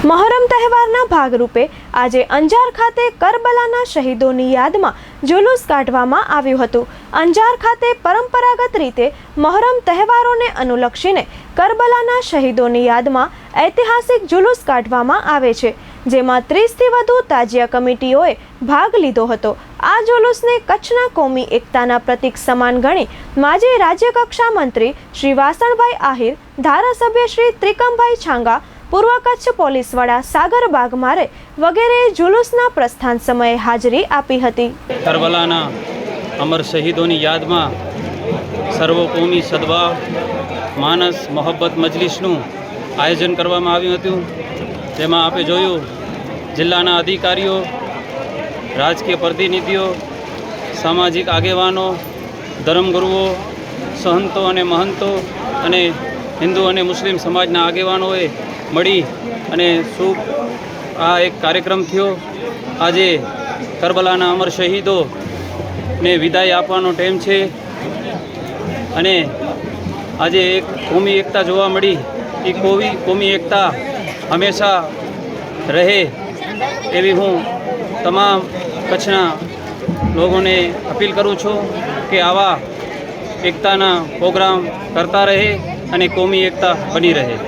મહોરમ તહેવારના ભાગરૂપે આજે અંજાર ખાતે કરબલાના શહીદોની યાદમાં જુલુસ કાઢવામાં આવ્યું હતું. અંજાર ખાતે પરંપરાગત રીતે મહોરમ તહેવારોને અનુલક્ષીને કરબલાના શહીદોની યાદમાં ઐતિહાસિક જુલુસ કાઢવામાં આવે છે, જેમાં ત્રીસથી વધુ તાજિયા કમિટીઓએ ભાગ લીધો હતો. આ જુલુસને કચ્છના કોમી એકતાના પ્રતીક સમાન ગણી માજી રાજ્યકક્ષા મંત્રી શ્રી વાસણભાઈ આહિર, ધારાસભ્ય શ્રી ત્રિકમભાઈ છાંગા પૂર્વ કચ્છ પોલીસ વડા સાગર બાગમારે વગેરે જુલુસના પ્રસ્થાન સમયે હાજરી આપી હતી. કરબલાના અમર શહીદોની યાદમાં સર્વકોમી સદભાવ, માનસ મોહબ્બત મજલિસનું આયોજન કરવામાં આવ્યું હતું. જેમાં આપણે જોયું, જિલ્લાના અધિકારીઓ, રાજકીય પ્રતિનિધિઓ, સામાજિક આગેવાનો, ધર્મગુરુઓ સહંતો અને મહંતો અને હિન્દુ અને મુસ્લિમ સમાજના આગેવાનોએ મળી અને શુભ આ એક કાર્યક્રમ થયો. આજે કરબલાના અમર શહીદોને વિદાય આપવાનો ટાઈમ છે અને આજે એક કોમી એકતા જોવા મળી. એ કોવી, કોમી એકતા હંમેશા રહે એવી હું તમામ કચ્છના લોકોને અપીલ કરું છું કે આવા એકતાના પ્રોગ્રામ કરતા રહે. અને કોમી એકતા બની રહે.